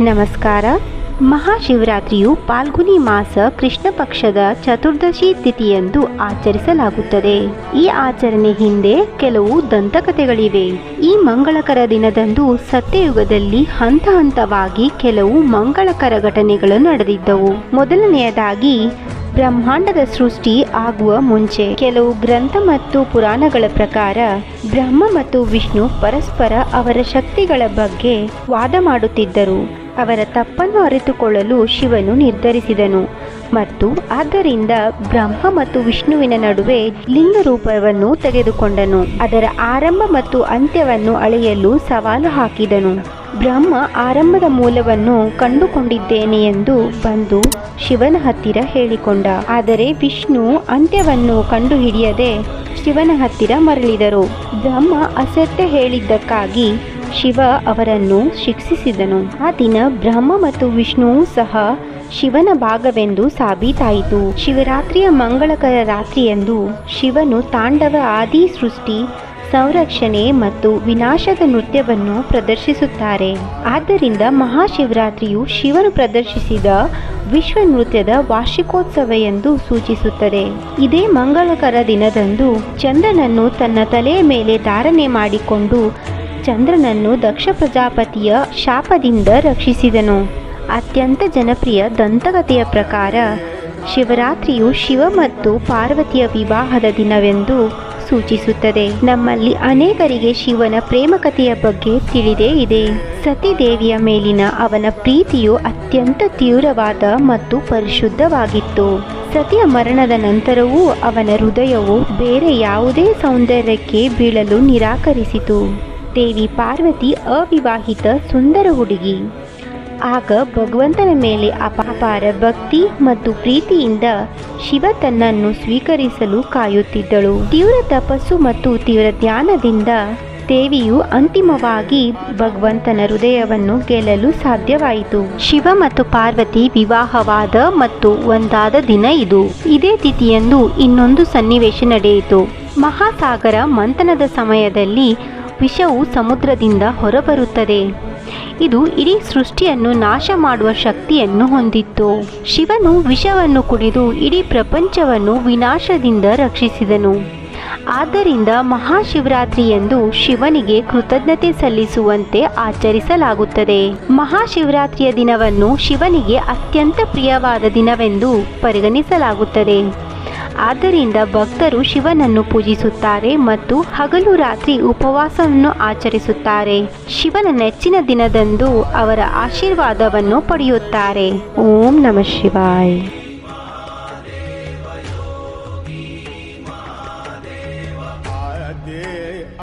ನಮಸ್ಕಾರ. ಮಹಾಶಿವರಾತ್ರಿಯು ಪಾಲ್ಗುನಿ ಮಾಸ ಕೃಷ್ಣ ಪಕ್ಷದ ಚತುರ್ದಶಿ ತಿಥಿಯಂದು ಆಚರಿಸಲಾಗುತ್ತದೆ. ಈ ಆಚರಣೆ ಹಿಂದೆ ಕೆಲವು ದಂತಕಥೆಗಳಿವೆ. ಈ ಮಂಗಳಕರ ದಿನದಂದು ಸತ್ಯಯುಗದಲ್ಲಿ ಹಂತ ಹಂತವಾಗಿ ಕೆಲವು ಮಂಗಳಕರ ಘಟನೆಗಳು ನಡೆದಿದ್ದವು. ಮೊದಲನೆಯದಾಗಿ, ಬ್ರಹ್ಮಾಂಡದ ಸೃಷ್ಟಿ ಆಗುವ ಮುಂಚೆ ಕೆಲವು ಗ್ರಂಥ ಮತ್ತು ಪುರಾಣಗಳ ಪ್ರಕಾರ ಬ್ರಹ್ಮ ಮತ್ತು ವಿಷ್ಣು ಪರಸ್ಪರ ಅವರ ಶಕ್ತಿಗಳ ಬಗ್ಗೆ ವಾದ ಮಾಡುತ್ತಿದ್ದರು. ಅವರ ತಪ್ಪನ್ನು ಅರಿತುಕೊಳ್ಳಲು ಶಿವನು ನಿರ್ಧರಿಸಿದನು. ಮತ್ತು ಆದ್ದರಿಂದ ಬ್ರಹ್ಮ ಮತ್ತು ವಿಷ್ಣುವಿನ ನಡುವೆ ಲಿಂಗ ರೂಪವನ್ನು ತೆಗೆದುಕೊಂಡನು. ಅದರ ಆರಂಭ ಮತ್ತು ಅಂತ್ಯವನ್ನು ಅಳೆಯಲು ಸವಾಲು ಹಾಕಿದನು. ಬ್ರಹ್ಮ ಆರಂಭದ ಮೂಲವನ್ನು ಕಂಡುಕೊಂಡಿದ್ದೇನೆ ಎಂದು ಬಂದು ಶಿವನ ಹತ್ತಿರ ಹೇಳಿಕೊಂಡ. ಆದರೆ ವಿಷ್ಣು ಅಂತ್ಯವನ್ನು ಕಂಡುಹಿಡಿಯದೆ ಶಿವನ ಹತ್ತಿರ ಮರಳಿದರು. ಬ್ರಹ್ಮ ಅಸತ್ಯ ಹೇಳಿದ್ದಕ್ಕಾಗಿ ಶಿವ ಅವರನ್ನು ಶಿಕ್ಷಿಸಿದನು. ಆ ದಿನ ಬ್ರಹ್ಮ ಮತ್ತು ವಿಷ್ಣುವು ಸಹ ಶಿವನ ಭಾಗವೆಂದು ಸಾಬೀತಾಯಿತು. ಶಿವರಾತ್ರಿಯ ಮಂಗಳಕರ ರಾತ್ರಿಯಂದು ಶಿವನು ತಾಂಡವ ಆದಿ ಸೃಷ್ಟಿ, ಸಂರಕ್ಷಣೆ ಮತ್ತು ವಿನಾಶದ ನೃತ್ಯವನ್ನು ಪ್ರದರ್ಶಿಸುತ್ತಾರೆ. ಆದ್ದರಿಂದ ಮಹಾಶಿವರಾತ್ರಿಯು ಶಿವನು ಪ್ರದರ್ಶಿಸಿದ ವಿಶ್ವ ನೃತ್ಯದ ವಾರ್ಷಿಕೋತ್ಸವ ಎಂದು ಸೂಚಿಸುತ್ತದೆ. ಇದೇ ಮಂಗಳಕರ ದಿನದಂದು ಚಂದ್ರನನ್ನು ತನ್ನ ತಲೆಯ ಮೇಲೆ ಧಾರಣೆ ಮಾಡಿಕೊಂಡು ಚಂದ್ರನನ್ನು ದಕ್ಷ ಪ್ರಜಾಪತಿಯ ಶಾಪದಿಂದ ರಕ್ಷಿಸಿದನು. ಅತ್ಯಂತ ಜನಪ್ರಿಯ ದಂತಕಥೆಯ ಪ್ರಕಾರ, ಶಿವರಾತ್ರಿಯು ಶಿವ ಮತ್ತು ಪಾರ್ವತಿಯ ವಿವಾಹದ ದಿನವೆಂದು ಸೂಚಿಸುತ್ತದೆ. ನಮ್ಮಲ್ಲಿ ಅನೇಕರಿಗೆ ಶಿವನ ಪ್ರೇಮಕಥೆಯ ಬಗ್ಗೆ ತಿಳಿದೇ ಇದೆ. ಸತಿದೇವಿಯ ಮೇಲಿನ ಅವನ ಪ್ರೀತಿಯು ಅತ್ಯಂತ ತೀವ್ರವಾದ ಮತ್ತು ಪರಿಶುದ್ಧವಾಗಿತ್ತು. ಸತಿಯ ಮರಣದ ನಂತರವೂ ಅವನ ಹೃದಯವು ಬೇರೆ ಯಾವುದೇ ಸೌಂದರ್ಯಕ್ಕೆ ಬೀಳಲು ನಿರಾಕರಿಸಿತು. ದೇವಿ ಪಾರ್ವತಿ ಅವಿವಾಹಿತ ಸುಂದರ ಹುಡುಗಿ. ಆಗ ಭಗವಂತನ ಮೇಲೆ ಅಪಾರ ಭಕ್ತಿ ಮತ್ತು ಪ್ರೀತಿಯಿಂದ ಶಿವ ತನ್ನನ್ನು ಸ್ವೀಕರಿಸಲು ಕಾಯುತ್ತಿದ್ದಳು. ತೀವ್ರ ತಪಸ್ಸು ಮತ್ತು ತೀವ್ರ ಧ್ಯಾನದಿಂದ ದೇವಿಯು ಅಂತಿಮವಾಗಿ ಭಗವಂತನ ಹೃದಯವನ್ನು ಗೆಲ್ಲಲು ಸಾಧ್ಯವಾಯಿತು. ಶಿವ ಮತ್ತು ಪಾರ್ವತಿ ವಿವಾಹವಾದ ಮತ್ತು ಒಂದಾದ ದಿನ ಇದು. ಇದೇ ತಿಥಿಯಂದು ಇನ್ನೊಂದು ಸನ್ನಿವೇಶ ನಡೆಯಿತು. ಮಹಾಸಾಗರ ಮಂಥನದ ಸಮಯದಲ್ಲಿ ವಿಷವು ಸಮುದ್ರದಿಂದ ಹೊರಬರುತ್ತದೆ. ಇದು ಇಡೀ ಸೃಷ್ಟಿಯನ್ನು ನಾಶ ಮಾಡುವ ಶಕ್ತಿಯನ್ನು ಹೊಂದಿತ್ತು. ಶಿವನು ವಿಷವನ್ನು ಕುಡಿದು ಇಡೀ ಪ್ರಪಂಚವನ್ನು ವಿನಾಶದಿಂದ ರಕ್ಷಿಸಿದನು. ಆದ್ದರಿಂದ ಮಹಾಶಿವರಾತ್ರಿ ಎಂದು ಶಿವನಿಗೆ ಕೃತಜ್ಞತೆ ಸಲ್ಲಿಸುವಂತೆ ಆಚರಿಸಲಾಗುತ್ತದೆ. ಮಹಾಶಿವರಾತ್ರಿಯ ದಿನವನ್ನು ಶಿವನಿಗೆ ಅತ್ಯಂತ ಪ್ರಿಯವಾದ ದಿನವೆಂದು ಪರಿಗಣಿಸಲಾಗುತ್ತದೆ. ಆದ್ದರಿಂದ ಭಕ್ತರು ಶಿವನನ್ನು ಪೂಜಿಸುತ್ತಾರೆ ಮತ್ತು ಹಗಲು ರಾತ್ರಿ ಉಪವಾಸವನ್ನು ಆಚರಿಸುತ್ತಾರೆ. ಶಿವನ ನೆಚ್ಚಿನ ದಿನದಂದು ಅವರ ಆಶೀರ್ವಾದವನ್ನು ಪಡೆಯುತ್ತಾರೆ. ಓಂ ನಮಃ ಶಿವಾಯ್.